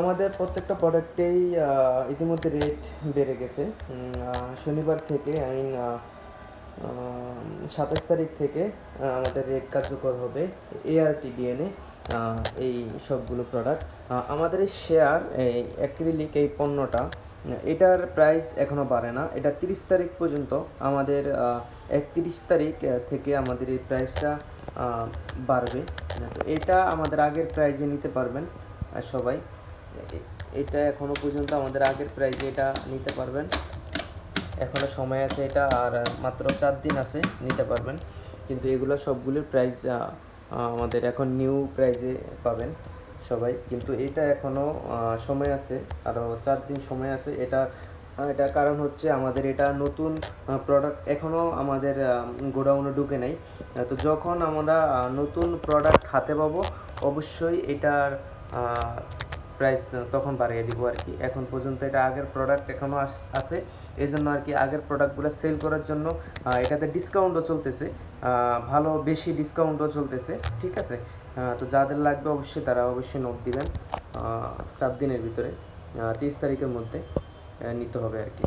আমাদের প্রত্যেকটা প্রোডাক্টেই ইতিমধ্যে রেট বেড়ে গেছে। শনিবার থেকে আই মিন সাতাশ তারিখ থেকে আমাদের রেট কার্যকর হবে এআরটিডিএনে এই সবগুলো প্রোডাক্ট আমাদের এই শেয়ার এই অ্যাক্রিলিক এই পণ্যটা, এটার প্রাইস এখনও বাড়ে না। এটা তিরিশ তারিখ পর্যন্ত আমাদের একত্রিশ তারিখ থেকে আমাদের এই প্রাইসটা বাড়বে। এটা আমাদের আগের প্রাইজে নিতে পারবেন সবাই। এটা এখনও পর্যন্ত আমাদের আগের প্রাইজে এটা নিতে পারবেন। এখনও সময় আছে এটা আর মাত্র চার দিন আছে নিতে পারবেন। কিন্তু এগুলো সবগুলোর প্রাইস আমাদের এখন নিউ প্রাইজে পাবেন সবাই। কিন্তু এটা এখনও আহ, সময় আছে আরও চার দিন সময় আছে। এটা এটার কারণ হচ্ছে আমাদের এটা নতুন প্রোডাক্ট এখনও আমাদের গোডাউনে ঢুকে নাই। তো যখন আমরা নতুন প্রোডাক্ট হাতে পাবো অবশ্যই এটার প্রাইস তখন বাড়িয়ে দিব আর কি। এখন পর্যন্ত এটা আগের প্রোডাক্ট এখনও আছে। এই জন্য আর কি আগের প্রোডাক্টগুলো সেল করার জন্য এটাতে ডিসকাউন্টও চলতেছে। ভালো বেশি ডিসকাউন্টও চলতেছে। ঠিক আছে? তো যাদের লাগবে অবশ্যই তারা অবশ্যই নোট দিবেন। চার দিনের ভিতরে তিরিশ তারিখের মধ্যে নিতে হবে আর কি।